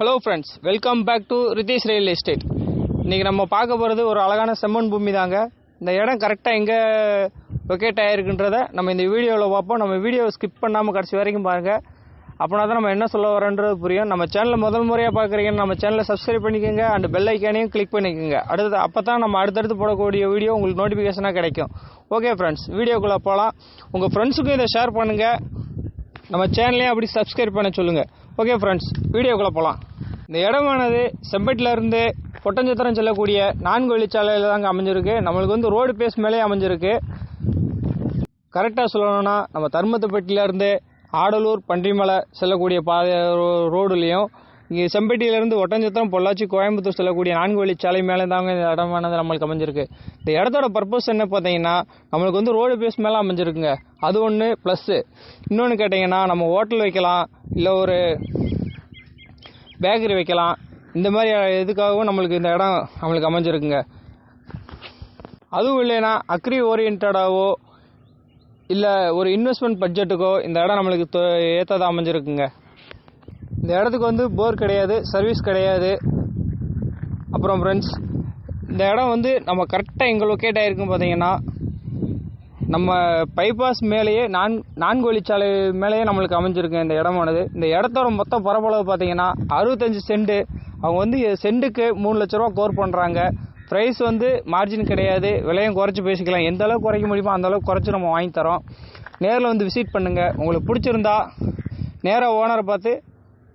Hello friends welcome back to Ritheesh real estate இன்றைக்கி நம்ம பார்க்க போகிறது ஒரு அழகான செம்மண் பூமி தாங்க. இந்த இடம் கரெக்டாக எங்கே லொக்கேட் ஆகிருக்குன்றத நம்ம இந்த வீடியோவில் பார்ப்போம். நம்ம வீடியோவை ஸ்கிப் பண்ணாமல் கடைசி வரைக்கும் பாருங்கள் அப்படின்னா தான் நம்ம என்ன சொல்ல வரோன்றது புரியும். நம்ம சேனலில் முதல் முறையாக பார்க்குறீங்கன்னு நம்ம சேனலை சப்ஸ்கிரைப் பண்ணிக்கோங்க. அண்ட் பெல் ஐக்கானையும் கிளிக் பண்ணிக்கோங்க. அடுத்தது அப்போ தான் நம்ம அடுத்தடுத்து போடக்கூடிய வீடியோ உங்களுக்கு நோட்டிஃபிகேஷனாக கிடைக்கும். ஓகே ஃப்ரெண்ட்ஸ் வீடியோக்குள்ளே போகலாம் உங்கள் ஃப்ரெண்ட்ஸுக்கும் இதை ஷேர் பண்ணுங்கள் நம்ம சேனலையும் அப்படி சப்ஸ்கிரைப் பண்ண சொல்லுங்கள் ஓகே ஃப்ரெண்ட்ஸ் வீடியோக்குள்ளே போகலாம் இந்த இடமானது செம்பட்டிலிருந்து ஒட்டஞ்சத்திரம் செல்லக்கூடிய நான்கு வழிச்சாலையில் தாங்க அமைஞ்சிருக்கு. நம்மளுக்கு வந்து ரோடு பேஸ் மேலே அமைஞ்சிருக்கு. கரெக்டாக சொல்லணும்னா நம்ம தர்மத்துப்பட்டியிலேருந்து ஆடலூர் பன்றிமலை செல்லக்கூடிய பாதை ரோடுலேயும் இங்கே செம்பட்டியிலேருந்து ஒட்டஞ்சத்திரம் பொள்ளாச்சி கோயம்புத்தூர் செல்லக்கூடிய நான்கு வழிச்சாலை மேலே தாங்க இந்த இடமானது நம்மளுக்கு அமைஞ்சிருக்கு. இந்த இடத்தோட பர்பஸ் என்ன பார்த்தீங்கன்னா நம்மளுக்கு வந்து ரோடு பேஸ் மேலே அமைஞ்சிருக்குங்க. அது ஒன்று ப்ளஸ்ஸு இன்னொன்று கேட்டிங்கன்னா நம்ம ஹோட்டல் வைக்கலாம் இல்லை ஒரு பேக்கரி வைக்கலாம். இந்த மாதிரி எதுக்காகவும் நம்மளுக்கு இந்த இடம் நம்மளுக்கு அமைஞ்சிருக்குங்க. அதுவும் இல்லைன்னா அக்ரி ஓரியன்டாவோ இல்லை ஒரு இன்வெஸ்ட்மெண்ட் பட்ஜெட்டுக்கோ இந்த இடம் நம்மளுக்கு ஏற்றதாக அமைஞ்சிருக்குங்க. இந்த இடத்துக்கு வந்து போர் கிடையாது சர்வீஸ் கிடையாது. அப்புறம் ஃப்ரெண்ட்ஸ் இந்த இடம் வந்து நம்ம கரெக்டாக எங்கே லொக்கேட் ஆகிருக்கும் பார்த்தீங்கன்னா நம்ம பைபாஸ் மேலேயே நான் நான்கு வழிச்சாலை மேலேயே நம்மளுக்கு அமைஞ்சிருக்கு இந்த இடமானது. இந்த இடத்தோட மொத்த பரப்பளவு பார்த்தீங்கன்னா அறுபத்தஞ்சு சென்ட். அவங்க வந்து சென்ட்டுக்கு மூணு லட்ச ரூபா கோர் பண்ணுறாங்க ப்ரைஸ் வந்து மார்ஜின் கிடையாது. விலையும் குறைச்சி பேசிக்கலாம். எந்த அளவுக்கு குறைக்க முடியுமோ அந்த அளவுக்கு குறைச்சி நம்ம வாங்கி தரோம். நேரில் வந்து விசிட் பண்ணுங்கள் உங்களுக்கு பிடிச்சிருந்தா நேராக ஓனரை பார்த்து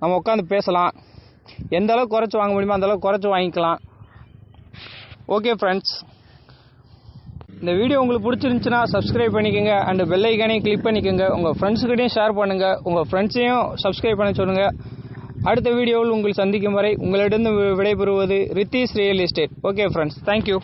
நம்ம உட்காந்து பேசலாம். எந்த அளவுக்கு குறைச்சி வாங்க முடியுமோ அந்த அளவுக்கு குறைச்சி வாங்கிக்கலாம். ஓகே ஃப்ரெண்ட்ஸ் இந்த வீடியோ உங்களுக்கு பிடிச்சிருந்துச்சுன்னா சப்ஸ்கிரைப் பண்ணிக்கோங்க அண்ட் பெல் ஐக்கானையும் கிளிக் பண்ணிக்கோங்க. உங்கள் ஃப்ரெண்ட்ஸுக்கிட்டையும் ஷேர் பண்ணுங்கள் உங்கள் ஃப்ரெண்ட்ஸையும் சப்ஸ்கிரைப் பண்ண சொல்லுங்கள் அடுத்த வீடியோவில் உங்களை சந்திக்கும் வரை உங்களிடம் விடைபெறுவது Ritheesh real estate okay friends thank you